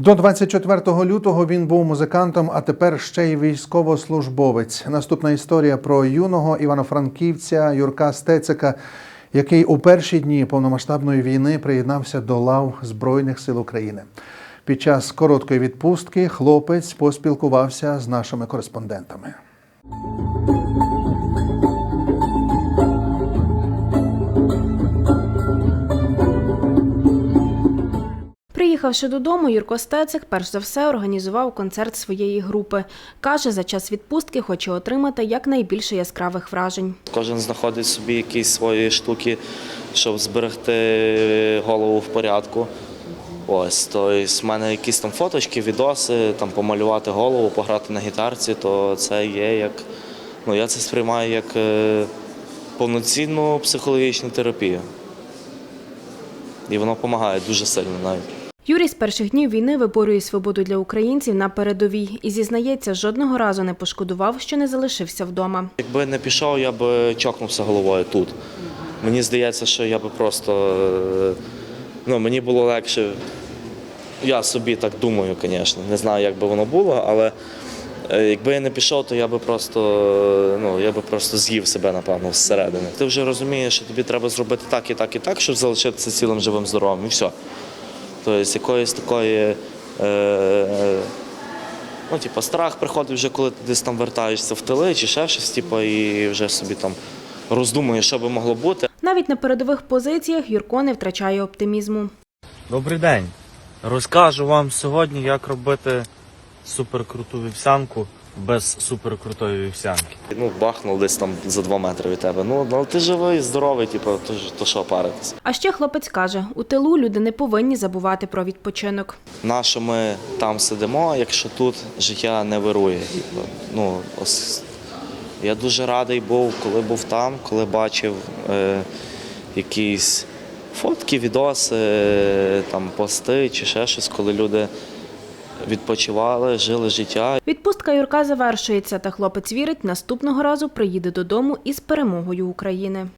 До 24 лютого він був музикантом, а тепер ще й військовослужбовець. Наступна історія про юного івано-франківця Юрка Стецика, який у перші дні повномасштабної війни приєднався до лав Збройних сил України. Під час короткої відпустки хлопець поспілкувався з нашими кореспондентами. Приїхавши додому, Юрко Стецик перш за все організував концерт своєї групи. Каже, за час відпустки хоче отримати якнайбільше яскравих вражень. Кожен знаходить собі якісь свої штуки, щоб зберегти голову в порядку. Ось, тобто, в мене якісь там фоточки, відоси, там помалювати голову, пограти на гітарці, то це є як. Ну, я це сприймаю як е, повноцінну психологічну терапію. І воно допомагає дуже сильно навіть. Юрій з перших днів війни виборює свободу для українців на передовій і зізнається, жодного разу не пошкодував, що не залишився вдома. Якби не пішов, я б чокнувся головою тут. Мені здається, що я би просто. е, Ну, мені було легше. Я собі так думаю, звісно. Не знаю, як би воно було, але е, якби я не пішов, то я би просто, е, ну, я би просто з'їв себе, напевно, зсередини. Ти вже розумієш, що тобі треба зробити так і так і так, щоб залишитися цілим живим здоровим, і все. Тобто якоїсь такої. Е, Ну, типу, страх приходить вже, коли ти десь там вертаєшся в тили чи ще щось, типу, і вже собі там роздумуєш, що би могло бути. Навіть на передових позиціях Юрко не втрачає оптимізму. Добрий день. Розкажу вам сьогодні, як робити суперкруту вівсянку без суперкрутої вівсянки. Ну, бахнув десь там за два метри від тебе. Ну, але ти живий, здоровий, типу, то, ж- то що паритись. А ще хлопець каже, у тилу люди не повинні забувати про відпочинок. Нащо ми там сидимо, якщо тут життя не вирує. Типу, ну, ось, я дуже радий був, коли був там, коли бачив е, якісь фотки, відоси, е, там, пости чи ще щось, коли люди відпочивали, жили життя. Відпустка Юрка завершується, та хлопець вірить, наступного разу приїде додому із перемогою України.